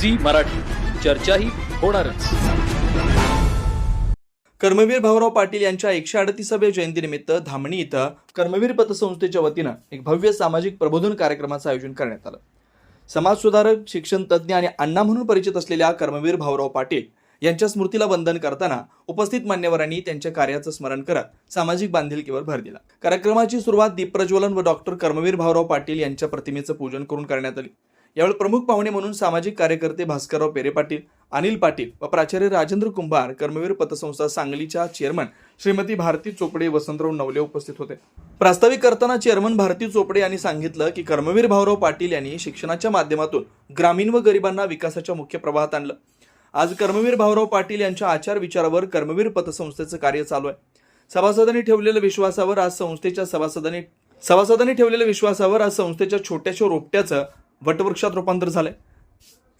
Zee Marathi. चर्चाही होणारच. कर्मवीर भाऊराव पाटील यांच्या एकशे अडतीसाव्या जयंतीनिमित्त धामणी इथं कर्मवीर पतसंस्थेच्या वतीनं एक भव्य सामाजिक प्रबोधन कार्यक्रमाचं आयोजन करण्यात आलं. समाजसुधारक शिक्षण तज्ज्ञ आणि अण्णा म्हणून परिचित असलेल्या कर्मवीर भाऊराव पाटील यांच्या स्मृतीला वंदन करताना उपस्थित मान्यवरांनी त्यांच्या कार्याचं स्मरण करत सामाजिक बांधिलकीवर भर दिला. कार्यक्रमाची सुरुवात दीपप्रज्वलन व डॉक्टर कर्मवीर भाऊराव पाटील यांच्या प्रतिमेचं पूजन करून करण्यात आली. यावेळी प्रमुख पाहुणे म्हणून सामाजिक कार्यकर्ते भास्करराव पेरे पाटील अनिल पाटील व प्राचार्य राजेंद्र कुंभार कर्मवीर पतसंस्था सांगलीच्या चेअरमन श्रीमती भारती चोपडे वसंतराव नवले उपस्थित होते. प्रास्ताविक करताना चेअरमन भारती चोपडे यांनी सांगितलं की कर्मवीर भाऊराव पाटील यांनी शिक्षणाच्या माध्यमातून ग्रामीण व गरिबांना विकासाच्या मुख्य प्रवाहात आणलं. आज कर्मवीर भाऊराव पाटील यांच्या आचार विचारावर कर्मवीर पतसंस्थेचं कार्य चालू आहे. सभासदांनी ठेवलेल्या विश्वासावर आज संस्थेच्या सभासदांनी सभासदांनी ठेवलेल्या विश्वासावर आज संस्थेच्या छोट्याशा रोपट्याचं वटवृक्षात रूपांतर झालंय.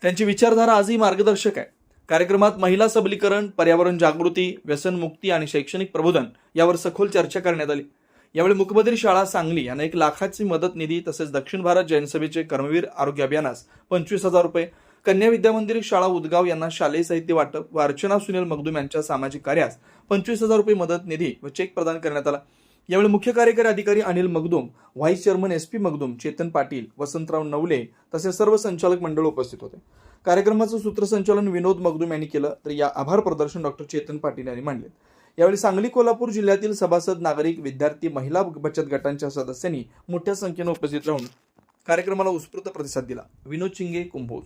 त्यांची विचारधारा आजही मार्गदर्शक आहे. कार्यक्रमात महिला सबलीकरण पर्यावरण जागृती व्यसनमुक्ती आणि शैक्षणिक प्रबोधन यावर सखोल चर्चा करण्यात आली. यावेळी मुखबधीर शाळा सांगली यांना एक लाखाची मदत निधी तसेच दक्षिण भारत जैन सभेचे कर्मवीर आरोग्य अभियानास पंचवीस हजार रुपये कन्या विद्यामंदिर शाळा उदगाव यांना शालेय साहित्य वाटप व अर्चना सुनील मगदूम यांच्या सामाजिक कार्यास पंचवीस हजार रुपये मदत निधी व चेक प्रदान करण्यात आला. यावेळी मुख्य कार्यकारी अधिकारी Anil Magdum vice chairman S P Magdum Chetan Patil Vasantrao Navale तसेच सर्व संचालक मंडळ उपस्थित होते. कार्यक्रमाचं सूत्रसंचालन विनोद मगदुम यांनी केलं तर या आभार प्रदर्शन डॉक्टर चेतन पाटील यांनी मांडले. यावेळी सांगली कोल्हापूर जिल्ह्यातील सभासद नागरिक विद्यार्थी महिला बचत गटांच्या सदस्यांनी मोठ्या संख्येनं उपस्थित राहून कार्यक्रमाला उत्स्फूर्त प्रतिसाद दिला. विनोद चिंगे कुंभोज.